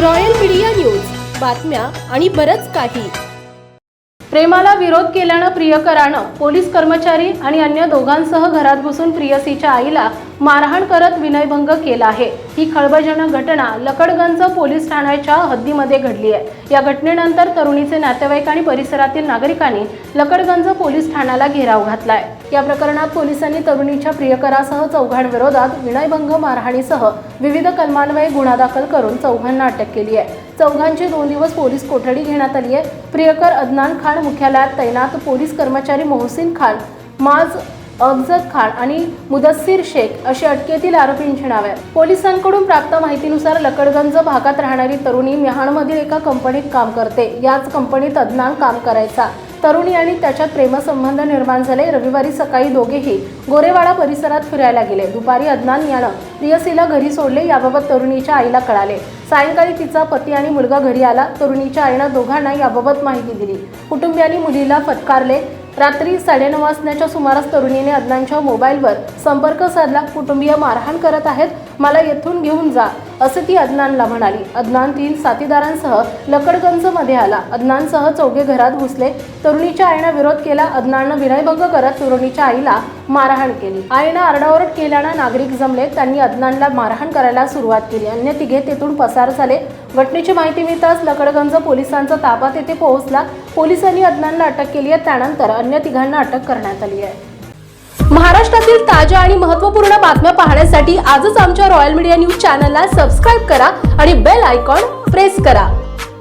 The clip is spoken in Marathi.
Royal media news. बातम्या आणि बरंच काही. प्रेमाला विरोध केल्यानं प्रियकरानं पोलीस कर्मचारी आणि अन्य दोघांसह घरात घुसून प्रियसीच्या आईला मारहाण करत विनयभंग केला आहे. ही खळबळजनक घटना लकडगंज पोलीस ठाण्याच्या हद्दीमध्ये घडली आहे या घटनेनंतर तरुणीचे नातेवाईक आणि परिसरातील नागरिकांनी लकडगंज पोलीस ठाण्याला घेराव घातला आहे या प्रकरणात पोलिसांनी तरुणीच्या प्रियकरासह चौघांविरोधात विनयभंग मारहाणीसह विविध कलमान्वये गुन्हा दाखल करून चौघांना अटक केली आहे. चौघांची दोन दिवस पोलीस कोठडी घेण्यात आली आहे. प्रियकर अदनान खान मुख्यालयात तैनात पोलीस कर्मचारी मोहसिन खान माज अफजद खान आणि मुदस्सीर शेख अशी अटकेतील आरोपींची नावे आहेत. पोलिसांकडून प्राप्त माहितीनुसार लकडगंज भागात राहणारी तरुणी मिहाणमधील एका कंपनीत काम करते. याच कंपनीत अदनान काम करायचा. तरुणी आणि त्याच्यात प्रेमसंबंध निर्माण झाले. रविवारी सकाळी दोघेही गोरेवाडा परिसरात फिरायला गेले. दुपारी अदनान यानं प्रियसीला घरी सोडले. याबाबत तरुणीच्या आईला कळाले. सायंकाळी तिचा पती आणि मुलगा घरी आला. तरुणीच्या आईनं दोघांना याबाबत माहिती दिली. कुटुंबियांनी मुलीला फटकारले. रात्री साडेनऊ वाजण्याच्या सुमारास तरुणीने अदनानच्या मोबाईलवर संपर्क साधला कुटुंबीय मारहाण करत आहेत मला येथून घेऊन जा असं ती अदनानला म्हणाली. अदनान तीन साथीदारांसह लकडगंजमध्ये आला. अदनानसह चौघे घरात घुसले. तरुणीच्या आईनं विरोध केला. अदनाननं विनयभंग करत तरुणीच्या आईला मारहाण केली. आईनं आरडाओरड केल्यानं नागरिक जमले. त्यांनी अदनानला मारहाण करायला सुरुवात केली. अन्य तिघे तेथून पसार झाले. घटनेची माहिती मिळताच लकडगंज पोलिसांचा ताबा तेथे पोहोचला. पोलिसांनी अदनानला अटक केली आहे. त्यानंतर अन्य तिघांना अटक करण्यात आली आहे. महाराष्ट्रातील ताज्या आणि महत्त्वपूर्ण बातम्या पाहण्यासाठी आजच आमच्या रॉयल मीडिया न्यूज चॅनलला सबस्क्राईब करा आणि बेल आयकॉन प्रेस करा.